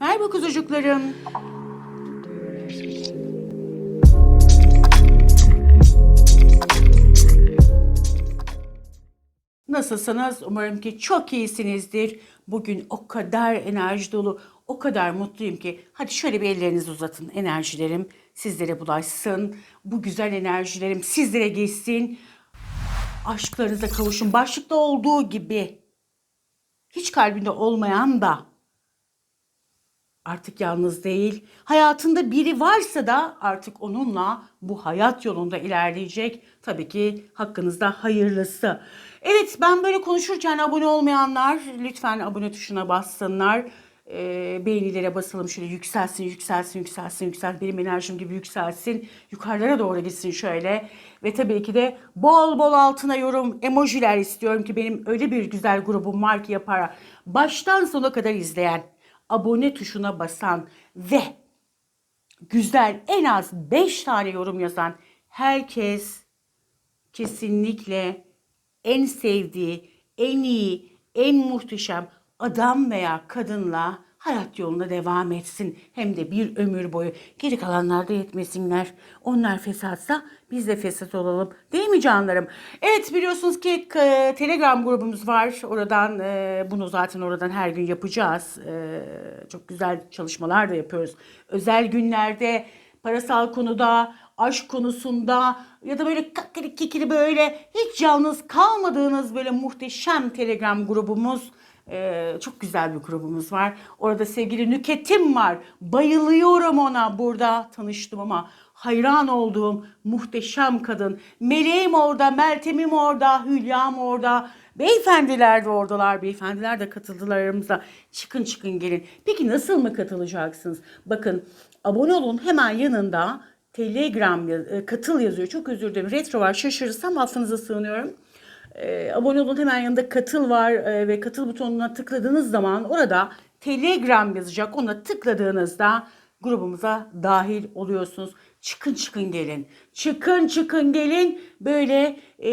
Merhaba kuzucuklarım. Nasılsınız? Umarım ki çok iyisinizdir. Bugün o kadar enerji dolu, o kadar mutluyum ki. Hadi şöyle bir ellerinizi uzatın. Enerjilerim sizlere bulaşsın. Bu güzel enerjilerim sizlere geçsin. Aşklarınıza kavuşun. Başlıkta olduğu gibi. Hiç kalbinde olmayan da artık yalnız değil. Hayatında biri varsa da artık onunla bu hayat yolunda ilerleyecek. Tabii ki hakkınızda hayırlısı. Evet ben böyle konuşurken abone olmayanlar lütfen abone tuşuna bassınlar. Ee, beğenilere basalım şöyle yükselsin yükselsin yükselsin yükselsin benim enerjim gibi yükselsin yukarılara doğru gitsin şöyle ve tabii ki de bol bol altına yorum emojiler istiyorum ki benim öyle bir güzel grubum var ki yapar baştan sona kadar izleyen abone tuşuna basan ve güzel en az 5 tane yorum yazan herkes kesinlikle en sevdiği, en iyi, en muhteşem adam veya kadınla hayat yoluna devam etsin. Hem de bir ömür boyu. Geri kalanlar da yetmesinler. Onlar fesatsa biz de fesat olalım. Değil mi canlarım? Evet biliyorsunuz ki e, Telegram grubumuz var. Oradan e, bunu zaten oradan her gün yapacağız. E, çok güzel çalışmalar da yapıyoruz. Özel günlerde parasal konuda, aşk konusunda ya da böyle kakiri kikiri böyle hiç yalnız kalmadığınız böyle muhteşem Telegram grubumuz. Ee, çok güzel bir grubumuz var. Orada sevgili Nüket'im var. Bayılıyorum ona. Burada tanıştım ama hayran olduğum muhteşem kadın. Meleğim orada, Meltem'im orada, Hülya'm orada. Beyefendiler de oradalar. Beyefendiler de katıldılar aramıza. Çıkın çıkın gelin. Peki nasıl mı katılacaksınız? Bakın abone olun hemen yanında Telegram e, katıl yazıyor. Çok özür dilerim. Retro var. Şaşırırsam affınıza sığınıyorum. E, abone olun hemen yanında katıl var e, ve katıl butonuna tıkladığınız zaman orada Telegram yazacak. Ona tıkladığınızda grubumuza dahil oluyorsunuz. Çıkın çıkın gelin. Çıkın çıkın gelin. Böyle e,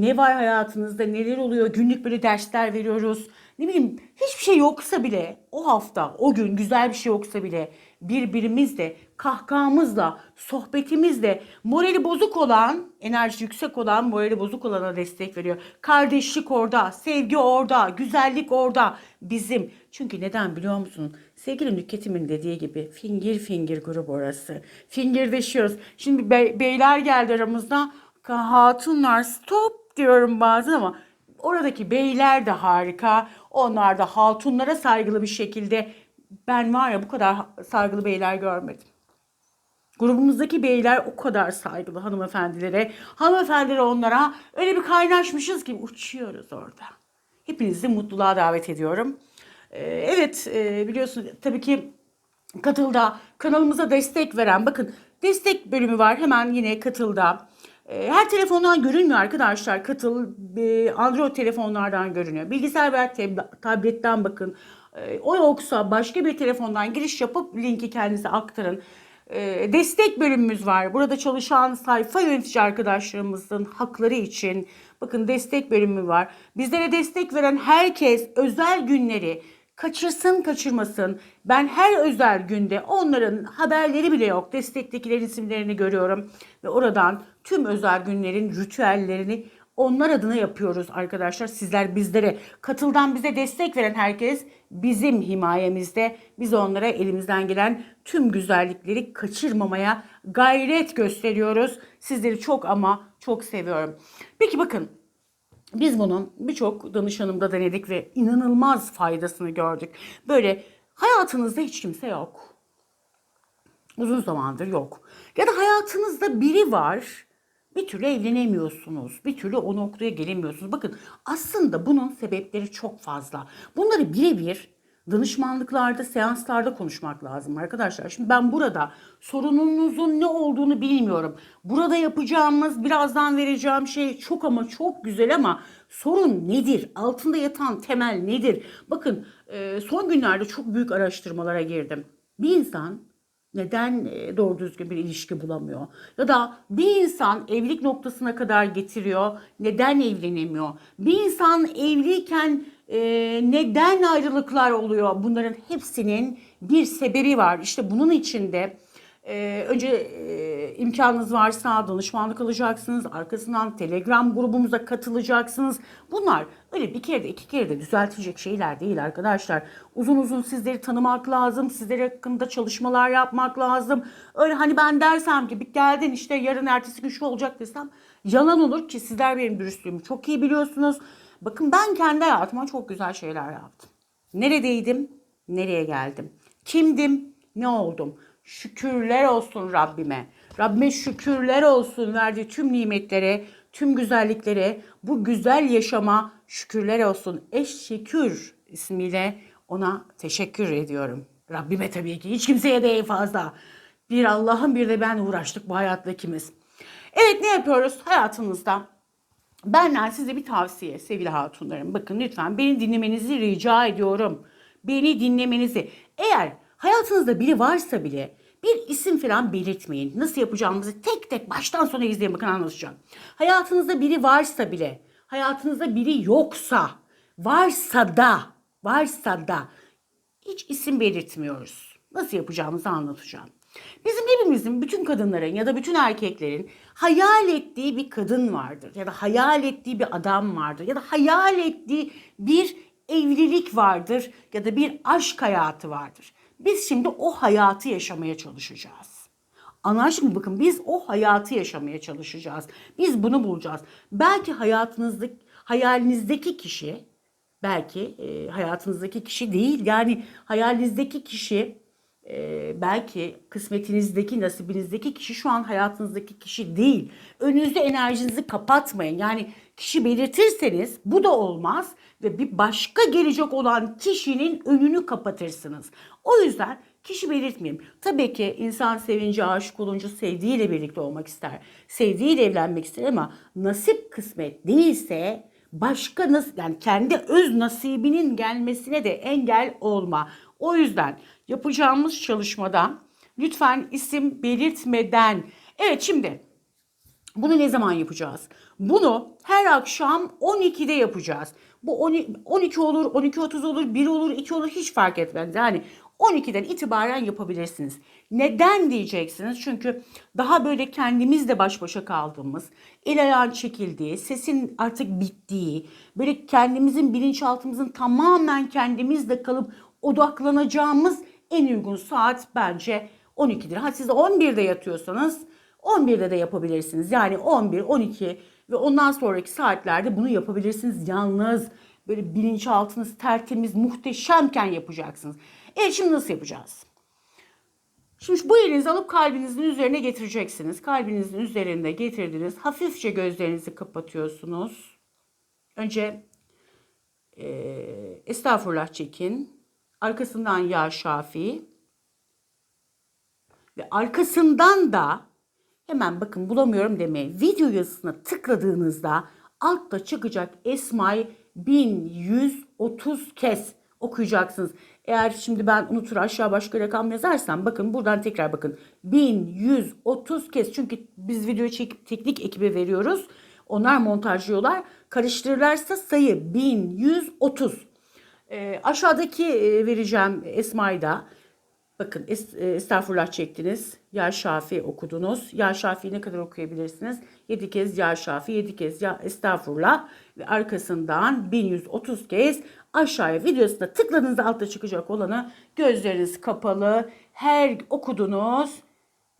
ne var hayatınızda neler oluyor günlük böyle dersler veriyoruz. Ne bileyim hiçbir şey yoksa bile o hafta o gün güzel bir şey yoksa bile birbirimizle kahkahamızla sohbetimizle morali bozuk olan enerji yüksek olan morali bozuk olana destek veriyor. Kardeşlik orada, sevgi orada, güzellik orada bizim. Çünkü neden biliyor musun? Sevgili Nüketimin dediği gibi fingir fingir grup orası. Fingirdeşiyoruz. Şimdi bey- beyler geldi aramızda. Hatunlar stop diyorum bazen ama oradaki beyler de harika. Onlar da hatunlara saygılı bir şekilde ben var ya bu kadar saygılı beyler görmedim. Grubumuzdaki beyler o kadar saygılı hanımefendilere. Hanımefendiler onlara öyle bir kaynaşmışız ki uçuyoruz orada. Hepinizi mutluluğa davet ediyorum. Ee, evet e, biliyorsunuz tabii ki Katıl'da kanalımıza destek veren bakın destek bölümü var hemen yine Katıl'da. Ee, Her telefondan görünmüyor arkadaşlar. Katıl e, Android telefonlardan görünüyor. Bilgisayar veya tab- tabletten bakın. O yoksa başka bir telefondan giriş yapıp linki kendinize aktarın. Ee, Destek bölümümüz var. Burada çalışan sayfa yönetici arkadaşlarımızın hakları için bakın destek bölümü var. Bizlere destek veren herkes özel günleri kaçırsın kaçırmasın. Ben her özel günde onların haberleri bile yok. Destektekilerin isimlerini görüyorum ve oradan tüm özel günlerin ritüellerini onlar adına yapıyoruz arkadaşlar. Sizler bizlere katıldan bize destek veren herkes bizim himayemizde. Biz onlara elimizden gelen tüm güzellikleri kaçırmamaya gayret gösteriyoruz. Sizleri çok ama çok seviyorum. Peki bakın biz bunun birçok danışanımda denedik ve inanılmaz faydasını gördük. Böyle hayatınızda hiç kimse yok. Uzun zamandır yok. Ya da hayatınızda biri var. Bir türlü evlenemiyorsunuz. Bir türlü o noktaya gelemiyorsunuz. Bakın aslında bunun sebepleri çok fazla. Bunları birebir danışmanlıklarda, seanslarda konuşmak lazım arkadaşlar. Şimdi ben burada sorununuzun ne olduğunu bilmiyorum. Burada yapacağımız, birazdan vereceğim şey çok ama çok güzel ama sorun nedir? Altında yatan temel nedir? Bakın e, son günlerde çok büyük araştırmalara girdim. Bir insan neden e, doğru düzgün bir ilişki bulamıyor? Ya da bir insan evlilik noktasına kadar getiriyor, neden evlenemiyor? Bir insan evliyken e, neden ayrılıklar oluyor? Bunların hepsinin bir sebebi var. İşte bunun içinde ee, önce e, imkanınız varsa danışmanlık alacaksınız. Arkasından Telegram grubumuza katılacaksınız. Bunlar öyle bir kere de iki kere de düzeltilecek şeyler değil arkadaşlar. Uzun uzun sizleri tanımak lazım. Sizler hakkında çalışmalar yapmak lazım. Öyle hani ben dersem ki bir geldin işte yarın ertesi gün şu olacak desem yalan olur ki sizler benim dürüstlüğümü çok iyi biliyorsunuz. Bakın ben kendi hayatıma çok güzel şeyler yaptım. Neredeydim? Nereye geldim? Kimdim? Ne oldum? Şükürler olsun Rabbime. Rabbime şükürler olsun verdiği tüm nimetlere, tüm güzelliklere, bu güzel yaşama şükürler olsun. Eşşekür ismiyle ona teşekkür ediyorum. Rabbime tabii ki hiç kimseye değil fazla. Bir Allah'ın bir de ben uğraştık bu hayatta ikimiz. Evet ne yapıyoruz hayatımızda? Benden size bir tavsiye sevgili hatunlarım. Bakın lütfen beni dinlemenizi rica ediyorum. Beni dinlemenizi. Eğer hayatınızda biri varsa bile bir isim falan belirtmeyin. Nasıl yapacağımızı tek tek baştan sona izleyin bakın anlatacağım. Hayatınızda biri varsa bile, hayatınızda biri yoksa, varsa da, varsa da hiç isim belirtmiyoruz. Nasıl yapacağımızı anlatacağım. Bizim hepimizin, bütün kadınların ya da bütün erkeklerin hayal ettiği bir kadın vardır. Ya da hayal ettiği bir adam vardır. Ya da hayal ettiği bir evlilik vardır. Ya da bir aşk hayatı vardır. Biz şimdi o hayatı yaşamaya çalışacağız. Anlaşıldı? Bakın biz o hayatı yaşamaya çalışacağız. Biz bunu bulacağız. Belki hayatınızdaki, hayalinizdeki kişi, belki e, hayatınızdaki kişi değil. Yani hayalinizdeki kişi e, belki kısmetinizdeki, nasibinizdeki kişi şu an hayatınızdaki kişi değil. Önünüzde enerjinizi kapatmayın. Yani kişi belirtirseniz bu da olmaz ve bir başka gelecek olan kişinin önünü kapatırsınız. O yüzden kişi belirtmeyeyim. Tabii ki insan sevince, aşık olunca sevdiğiyle birlikte olmak ister. Sevdiğiyle evlenmek ister ama nasip kısmet değilse başka nasıl yani kendi öz nasibinin gelmesine de engel olma. O yüzden yapacağımız çalışmada lütfen isim belirtmeden evet şimdi bunu ne zaman yapacağız? Bunu her akşam 12'de yapacağız. Bu 12 olur, 12.30 olur, 1 olur, 2 olur hiç fark etmez. Yani 12'den itibaren yapabilirsiniz. Neden diyeceksiniz? Çünkü daha böyle kendimizle baş başa kaldığımız, el ayağın çekildiği, sesin artık bittiği, böyle kendimizin bilinçaltımızın tamamen kendimizle kalıp odaklanacağımız en uygun saat bence 12'dir. Ha siz 11'de yatıyorsanız 11'de de yapabilirsiniz. Yani 11, 12 ve ondan sonraki saatlerde bunu yapabilirsiniz. Yalnız böyle bilinçaltınız tertemiz, muhteşemken yapacaksınız. Evet şimdi nasıl yapacağız? Şimdi bu elinizi alıp kalbinizin üzerine getireceksiniz. Kalbinizin üzerinde getirdiniz. Hafifçe gözlerinizi kapatıyorsunuz. Önce e, estağfurullah çekin. Arkasından ya şafi. Ve arkasından da hemen bakın bulamıyorum demeye video yazısına tıkladığınızda altta çıkacak Esma'yı 1130 kez okuyacaksınız. Eğer şimdi ben unutur aşağı başka rakam yazarsam bakın buradan tekrar bakın. 1130 kez çünkü biz videoyu çekip teknik ekibe veriyoruz. Onlar montajlıyorlar. Karıştırırlarsa sayı 1130. E, aşağıdaki vereceğim Esma'yı da bakın es, e, estağfurullah çektiniz. Ya Şafi okudunuz. Ya Şafi ne kadar okuyabilirsiniz? 7 kez Ya Şafi, 7 kez Ya Estağfurullah ve arkasından 1130 kez aşağıya videosuna tıkladığınızda altta çıkacak olanı gözleriniz kapalı her okudunuz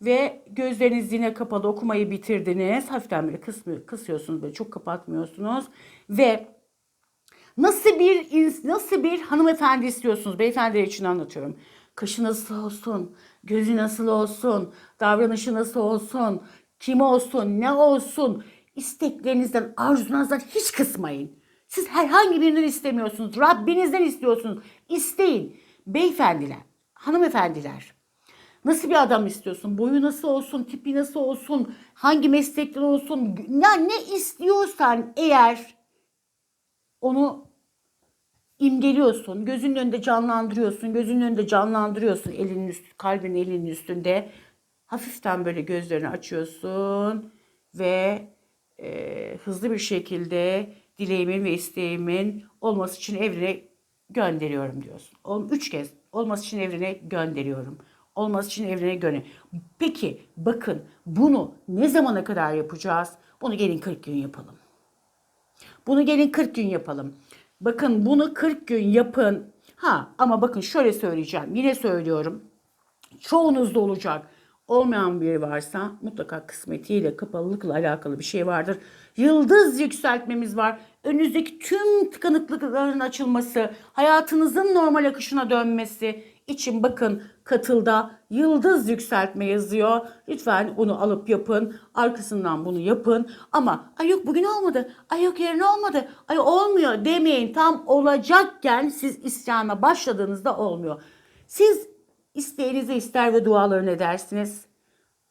ve gözleriniz yine kapalı okumayı bitirdiniz. Hafiften böyle kısmıyor, kısıyorsunuz böyle çok kapatmıyorsunuz ve nasıl bir nasıl bir hanımefendi istiyorsunuz? Beyefendiler için anlatıyorum. Kaşı nasıl olsun? Gözü nasıl olsun? Davranışı nasıl olsun? Kim olsun? Ne olsun? İsteklerinizden, arzunuzdan hiç kısmayın. Siz herhangi birinden istemiyorsunuz. Rabbinizden istiyorsunuz. İsteyin. Beyefendiler, hanımefendiler. Nasıl bir adam istiyorsun? Boyu nasıl olsun? Tipi nasıl olsun? Hangi meslekten olsun? Ya ne istiyorsan eğer onu imgeliyorsun. Gözünün önünde canlandırıyorsun. Gözünün önünde canlandırıyorsun. Elinin üstü, kalbin elinin üstünde. Hafiften böyle gözlerini açıyorsun ve e, hızlı bir şekilde dileğimin ve isteğimin olması için evrene gönderiyorum diyorsun. Ol- Üç kez olması için evrene gönderiyorum. Olması için evrene gönder. Peki bakın bunu ne zamana kadar yapacağız? Bunu gelin 40 gün yapalım. Bunu gelin 40 gün yapalım. Bakın bunu 40 gün yapın. Ha ama bakın şöyle söyleyeceğim. Yine söylüyorum. Çoğunuzda olacak. Olmayan biri varsa mutlaka kısmetiyle, kapalılıkla alakalı bir şey vardır. Yıldız yükseltmemiz var. Önünüzdeki tüm tıkanıklıkların açılması, hayatınızın normal akışına dönmesi için bakın katılda yıldız yükseltme yazıyor. Lütfen onu alıp yapın. Arkasından bunu yapın. Ama ay yok bugün olmadı. Ay yok yarın olmadı. Ay olmuyor demeyin. Tam olacakken siz isyana başladığınızda olmuyor. Siz isteğinizi ister ve dualarını edersiniz.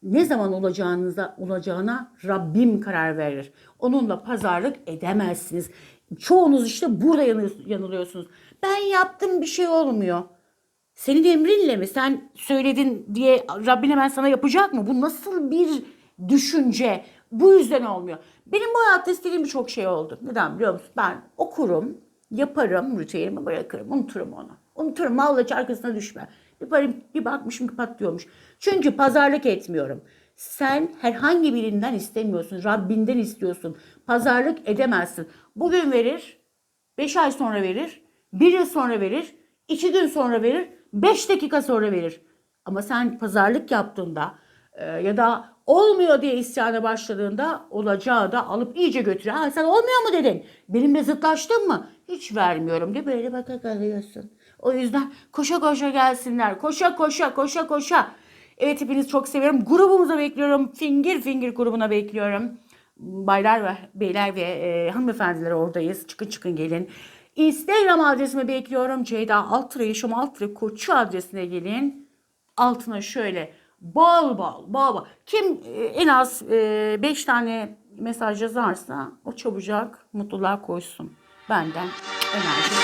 Ne zaman olacağınıza olacağına Rabbim karar verir. Onunla pazarlık edemezsiniz. Çoğunuz işte burada yanı- yanılıyorsunuz. Ben yaptım bir şey olmuyor. Senin emrinle mi? Sen söyledin diye Rabbin hemen sana yapacak mı? Bu nasıl bir düşünce? Bu yüzden olmuyor. Benim bu hayatta istediğim birçok şey oldu. Neden biliyor musun? Ben okurum, yaparım, ritüelimi bırakırım, unuturum onu. Unuturum, vallahi arkasına düşme. Bir, barım, bir bakmışım ki patlıyormuş. Çünkü pazarlık etmiyorum. Sen herhangi birinden istemiyorsun. Rabbinden istiyorsun. Pazarlık edemezsin. Bugün verir, 5 ay sonra verir, 1 yıl sonra verir, 2 gün sonra verir, 5 dakika sonra verir. Ama sen pazarlık yaptığında e, ya da olmuyor diye isyana başladığında olacağı da alıp iyice götürüyor. Ha, sen olmuyor mu dedin? Benimle zıtlaştın mı? Hiç vermiyorum diye böyle baka kalıyorsun. O yüzden koşa koşa gelsinler. Koşa koşa koşa koşa. Evet hepinizi çok seviyorum. Grubumuza bekliyorum. Fingir Fingir grubuna bekliyorum. Baylar ve beyler ve e, hanımefendiler oradayız. Çıkın çıkın gelin. Instagram adresime bekliyorum. Ceyda Altıra Yaşam Altıra Koçu adresine gelin. Altına şöyle bol bol bol bol. Kim e, en az 5 tane mesaj yazarsa o çabucak mutluluğa koysun. Benden enerji.